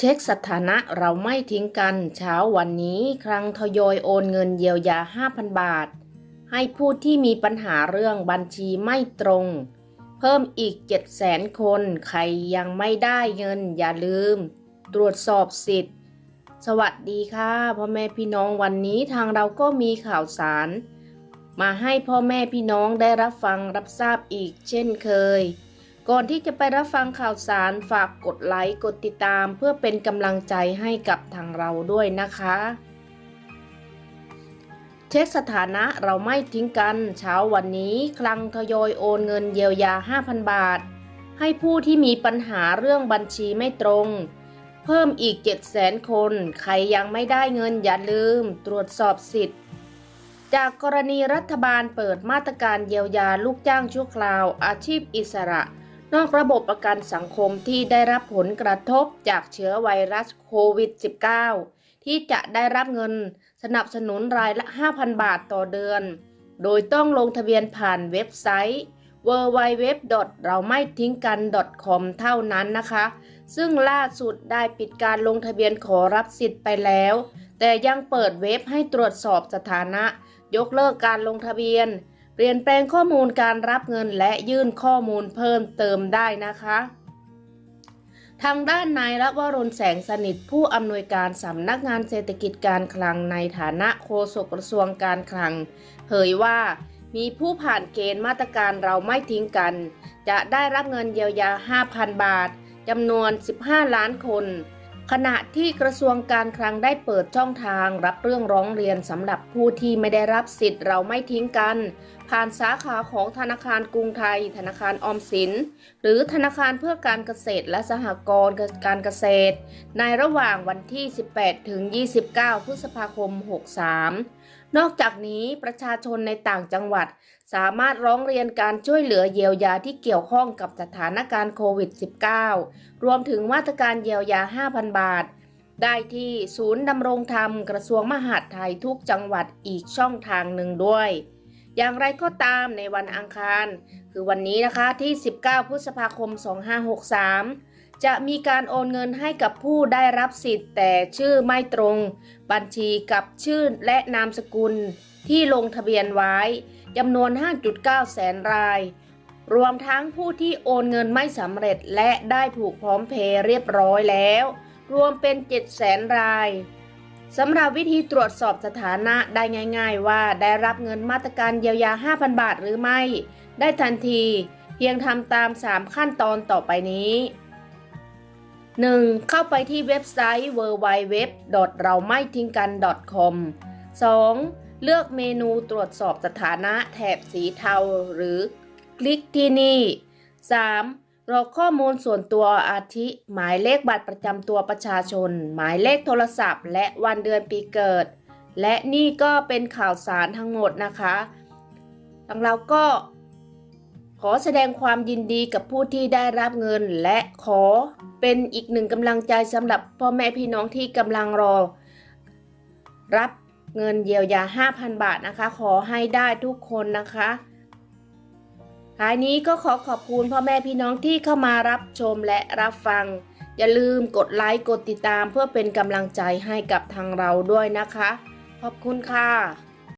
เช็คสถานะเราไม่ทิ้งกันเช้าวันนี้ครั้งทยอยโอนเงินเยียวยา 5,000 บาท ให้ผู้ที่มีปัญหาเรื่องบัญชีไม่ตรง เพิ่มอีก 700,000 คน ใครยังไม่ได้เงินอย่าลืม ตรวจสอบสิทธิ์ สวัสดีค่ะพ่อแม่พี่น้องวันนี้ทางเราก็มีข่าวสาร มาให้พ่อแม่พี่น้องได้รับฟังรับทราบอีกเช่นเคย ก่อนที่จะไปรับฟังข่าวสารฝากกดไลค์ กดติดตามเพื่อเป็นกำลังใจให้กับทางเราด้วยนะคะ เช็คสถานะเราไม่ทิ้งกัน เช้าวันนี้คลังทยอยโอนเงินเยียวยา 5,000 บาท ให้ผู้ที่มีปัญหาเรื่องบัญชีไม่ตรง เพิ่มอีก 700,000 คน ใครยังไม่ได้เงินอย่าลืม ตรวจสอบสิทธิ์จากกรณีรัฐบาลเปิดมาตรการเยียวยาลูกจ้างชั่วคราวอาชีพอิสระ นอกระบบประกันสังคมที่ได้รับผลกระทบจากเชื้อไวรัสโควิด -19 ที่จะได้รับเงินสนับสนุนรายละ 5,000 บาทต่อเดือน โดยต้องลงทะเบียนผ่านเว็บไซต์ www. เราไม่ทิ้งกัน .com เท่านั้นนะคะ ซึ่งล่าสุดได้ปิดการลงทะเบียนขอรับสิทธิ์ไปแล้ว แต่ยังเปิดเว็บให้ตรวจสอบสถานะ ยกเลิกการลงทะเบียน เปลี่ยนแปลงข้อมูลการรับเงินและยื่นข้อมูลเพิ่มเติมได้นะคะ ทางด้านนายละวรนแสงสนิทผู้อำนวยการสำนักงานเศรษฐกิจการคลังในฐานะโฆษกกระทรวงการคลัง เผยว่ามีผู้ผ่านเกณฑ์มาตรการเราไม่ทิ้งกัน จะได้รับเงินเยียวยา 5,000 บาทจำนวน 15 ล้านคน ขณะที่กระทรวงการคลังได้เปิดช่องทางรับเรื่องร้องเรียนสำหรับผู้ที่ไม่ได้รับสิทธิ์เราไม่ทิ้งกัน ผ่านสาขาของธนาคารกรุงไทย ธนาคารออมสิน หรือธนาคารเพื่อการเกษตรและสหกรณ์การเกษตร ในระหว่างวันที่ 18 ถึง 29 พฤษภาคม 63 นอกจากนี้ประชาชนในต่างจังหวัด สามารถร้องเรียนการช่วยเหลือเยียวยาที่เกี่ยวข้องกับสถานการณ์โควิด -19 รวมถึงมาตรการเยียวยา 5,000 บาทได้ที่ศูนย์ดำรงธรรมกระทรวงมหาดไทยทุกจังหวัดอีกช่องทางหนึ่งด้วย อย่างไรก็ตามในวันอังคาร คือวันนี้นะคะที่ 19 พฤษภาคม 2563 จะมีการโอนเงินให้กับผู้ได้รับสิทธิ์ แต่ชื่อไม่ตรง บัญชีกับชื่อและนามสกุลที่ลงทะเบียนไว้จำนวน 5.9 แสนราย รวมทั้งผู้ที่โอนเงินไม่สำเร็จและได้ผูกพร้อมเพย์เรียบร้อยแล้ว รวมเป็น 7 แสนราย สำหรับวิธีตรวจสอบสถานะได้ง่าย ๆ ว่าได้รับเงินมาตรการเยียวยา 5,000 บาทหรือไม่ ได้ทันที เพียงทำตาม 3 ขั้นตอนต่อไปนี้ 1. เข้าไปที่เว็บไซต์ www. เราไม่ทิ้งกัน .com 2. เลือกเมนูตรวจสอบสถานะแถบสีเทาหรือ คลิกที่นี่ 3. รอข้อมูลส่วนตัวอาทิ หมายเลขบัตรประจำตัวประชาชน หมายเลขโทรศัพท์ และวันเดือนปีเกิด และนี่ก็เป็นข่าวสารทั้งหมดนะคะทางเราก็ขอแสดงความยินดีกับผู้ที่ได้รับเงิน และขอเป็นอีกหนึ่งกำลังใจสำหรับพ่อแม่พี่น้องที่กำลังรอ รับเงินเยียวยา 5,000 บาทนะคะ ขอให้ได้ทุกคนนะคะ ท้ายนี้ก็ขอขอบคุณพ่อแม่พี่น้องที่เข้ามารับชมและรับฟัง อย่าลืมกดไลค์กดติดตามเพื่อเป็นกำลังใจให้กับทางเราด้วยนะคะ ขอบคุณค่ะ